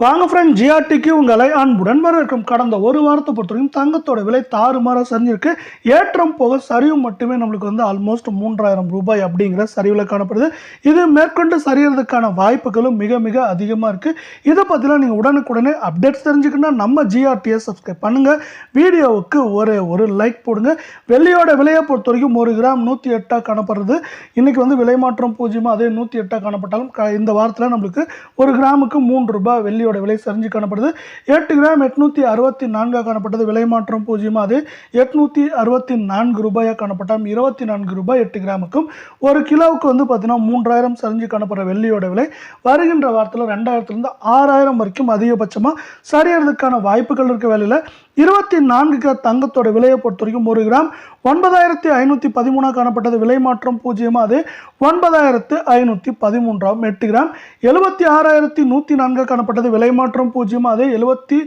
வாங்க ஃப்ரெண்ட் ஜிஆர்டிக்கு உங்களை அன்புடன் வரவேற்கும். கடந்த ஒரு வாரத்தை பொறுத்தவரைக்கும் தங்கத்தோட விலை தாறுமாறாக சரிஞ்சிருக்கு. ஏற்றம் போக சரிவு மட்டுமே நம்மளுக்கு வந்து ஆல்மோஸ்ட் மூன்றாயிரம் ரூபாய் அப்படிங்கிற சரிவில் காணப்படுது. இது மேற்கொண்டு சரியறதுக்கான வாய்ப்புகளும் மிக மிக அதிகமாக இருக்குது இதை பற்றிலாம் நீங்கள் உடனுக்குடனே அப்டேட்ஸ் தெரிஞ்சுக்கணும்னா நம்ம ஜிஆர்டியை சப்ஸ்கிரைப் பண்ணுங்கள் வீடியோவுக்கு ஒரு ஒரு லைக் போடுங்க. வெள்ளியோட விலையை பொறுத்த வரைக்கும் ஒரு கிராம் நூற்றி எட்டாக காணப்படுறது இன்றைக்கி வந்து விலை மாற்றம் பூஜ்ஜியமாக அதே நூற்றி எட்டாக காணப்பட்டாலும் க- இந்த வாரத்தில் நம்மளுக்கு ஒரு கிராமுக்கு மூன்று ரூபாய் வெள்ளி வெள்ளியோட விலை சரிஞ்சு காணப்படுது. எட்டு கிராம் எட்நூற்றி அறுபத்தி நான்காக காணப்பட்டது. விலை மாற்றம் பூஜ்ஜியமாக அது எட்நூற்றி அறுபத்தி நான்கு ரூபாயாக காணப்பட்டால் இருபத்தி நான்கு ரூபாய் எட்டு கிராமுக்கும். ஒரு கிலோவுக்கு வந்து பார்த்தீங்கன்னா மூன்றாயிரம் சரிஞ்சு காணப்படுற வெள்ளியோட விலை. வருகின்ற வாரத்தில் ரெண்டாயிரத்துலேருந்து ஆறாயிரம் வரைக்கும் அதிகபட்சமாக சரியறதுக்கான வாய்ப்புகள் இருக்க வேலையில் இருபத்தி நான்கு கிராம் தங்கத்தோட விலையை பொறுத்த வரைக்கும் ஒரு கிராம் ஒன்பதாயிரத்தி ஐநூற்றி பதிமூணாக காணப்பட்டது. விலை மாற்றம் பூஜ்ஜியமாக அது ஒன்பதாயிரத்து ஐநூற்றி பதிமூன்றாம் எட்டு கிராம். எழுபத்தி ஆறாயிரத்தி நூற்றி நான்காக காணப்பட்டது. விலை மாற்றம் பூஜ்ஜியமாக அது எழுபத்தி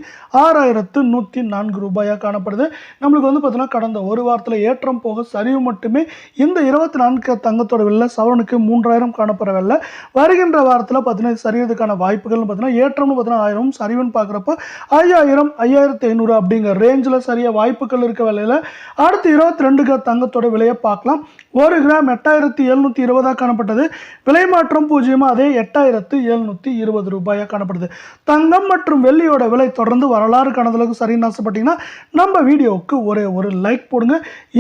ஆறாயிரத்து நூற்றி நான்கு ரூபாயாக காணப்படுது. நம்மளுக்கு வந்து பார்த்தீங்கன்னா கடந்த ஒரு வாரத்தில் ஏற்றம் போக சரிவு மட்டுமே இந்த இருபத்தி நான்கு தங்கத்தோட விலை சவரனுக்கு மூன்றாயிரம் காணப்படுற வருகின்ற வாரத்தில் பார்த்தீங்கன்னா இது சரியறதுக்கான வாய்ப்புகள்னு பார்த்தீங்கன்னா ஏற்றம்னு பார்த்தீங்கன்னா ஆயிரம் சரிவுன்னு பார்க்குறப்ப ஐயாயிரம் ஐயாயிரத்தி ஐநூறு அப்படி அப்படிங்கிற ரேஞ்சில் சரியாக வாய்ப்புகள் இருக்க வேலையில் அடுத்து இருபத்தி ரெண்டு கிராம் தங்கத்தோட விலையை பார்க்கலாம். ஒரு கிராம் எட்டாயிரத்தி எழுநூற்றி இருபதாக காணப்பட்டது. விலை மாற்றம் பூஜ்ஜியமாக அதே எட்டாயிரத்து எழுநூற்றி இருபது ரூபாயாக காணப்படுது. தங்கம் மற்றும் வெள்ளியோட விலை தொடர்ந்து வரலாறு காணதுக்கு சரின்னு ஆசைப்பட்டீங்கன்னா நம்ம வீடியோவுக்கு ஒரே ஒரு லைக் போடுங்க.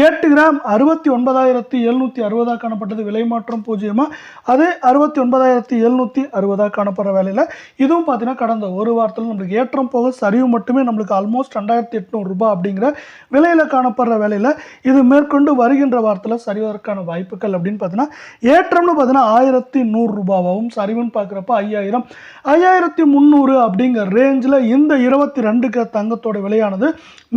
எட்டு கிராம் அறுபத்தி ஒன்பதாயிரத்தி எழுநூற்றி அறுபதாக காணப்பட்டது. விலை மாற்றம் பூஜ்ஜியமாக அதே அறுபத்தி ஒன்பதாயிரத்தி எழுநூற்றி அறுபதாக காணப்படுற வேலையில். இதுவும் பார்த்தீங்கன்னா கடந்த ஒரு வாரத்தில் நம்மளுக்கு ஏற்றம் போக சரிவு மட்டுமே நம்மளுக்கு ஆல்மோஸ்ட் ரெண்டாயிரத்தி எட்நூறு ரூபாய் அப்படிங்கிற விலையில் காணப்படுற வேலையில் இது மேற்கொண்டு வருகின்ற வாரத்தில் சரிவதற்கான வாய்ப்புகள் அப்படின்னு பார்த்தீங்கன்னா ஏற்றம்னு பார்த்தீங்கன்னா ஆயிரத்தி நூறு ரூபாவாகவும் சரிவுன்னு பார்க்குறப்ப ஐயாயிரம். ஐயாயிரத்தி முந்நூறு அப்படிங்கிற ரேஞ்சில் இந்த இருபத்தி ரெண்டுக்கு தங்கத்தோட விலையானது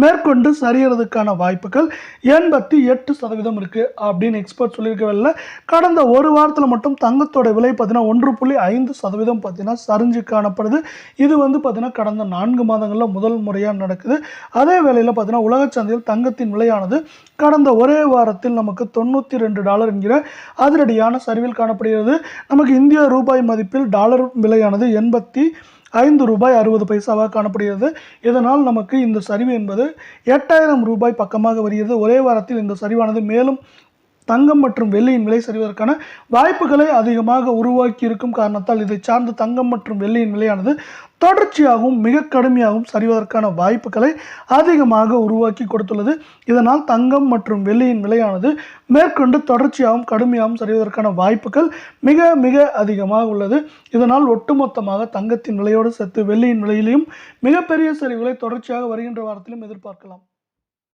மேற்கொண்டு சரியறதுக்கான வாய்ப்புகள் எண்பத்தி எட்டு சதவீதம் இருக்குது அப்படின்னு எக்ஸ்பர்ட் சொல்லியிருக்க கடந்த ஒரு வாரத்தில் மட்டும் தங்கத்தோட விலை பார்த்தீங்கன்னா ஒன்று புள்ளி ஐந்து சதவீதம் பார்த்தீங்கன்னா சரிஞ்சு காணப்படுது. இது வந்து பார்த்தீங்கன்னா கடந்த நான்கு மாதங்களில் முதல் முறையாக நடக்குது. அதே வேளையில் பார்த்தீங்கன்னா உலக சந்தையில் தங்கத்தின் விலையானது கடந்த ஒரே வாரத்தில் நமக்கு தொண்ணூற்றி ரெண்டு டாலர் என்கிற அதிரடியான சரிவில் காணப்படுகிறது. நமக்கு இந்திய ரூபாய் மதிப்பில் டாலர் விலையானது எண்பத்தி ஐந்து ரூபாய் அறுபது பைசாவாக காணப்படுகிறது. இதனால் நமக்கு இந்த சரிவு என்பது எட்டாயிரம் ரூபாய் பக்கமாக வருகிறது. ஒரே வாரத்தில் இந்த சரிவானது மேலும் தங்கம் மற்றும் வெள்ளியின் விலை சரிவதற்கான வாய்ப்புகளை அதிகமாக உருவாக்கி இருக்கும் காரணத்தால் இதை சார்ந்த தங்கம் மற்றும் வெள்ளியின் விலையானது தொடர்ச்சியாகவும் மிக கடுமையாகவும் சரிவதற்கான வாய்ப்புகளை அதிகமாக உருவாக்கி கொடுத்துள்ளது. இதனால் தங்கம் மற்றும் வெள்ளியின் விலையானது மேற்கொண்டு தொடர்ச்சியாகவும் கடுமையாகவும் சரிவதற்கான வாய்ப்புகள் மிக மிக அதிகமாக உள்ளது. இதனால் ஒட்டுமொத்தமாக தங்கத்தின் விலையோடு சேர்த்து வெள்ளியின் விலையிலையும் மிகப்பெரிய சரிவுகளை தொடர்ச்சியாக வருகின்ற வாரத்திலும் எதிர்பார்க்கலாம்.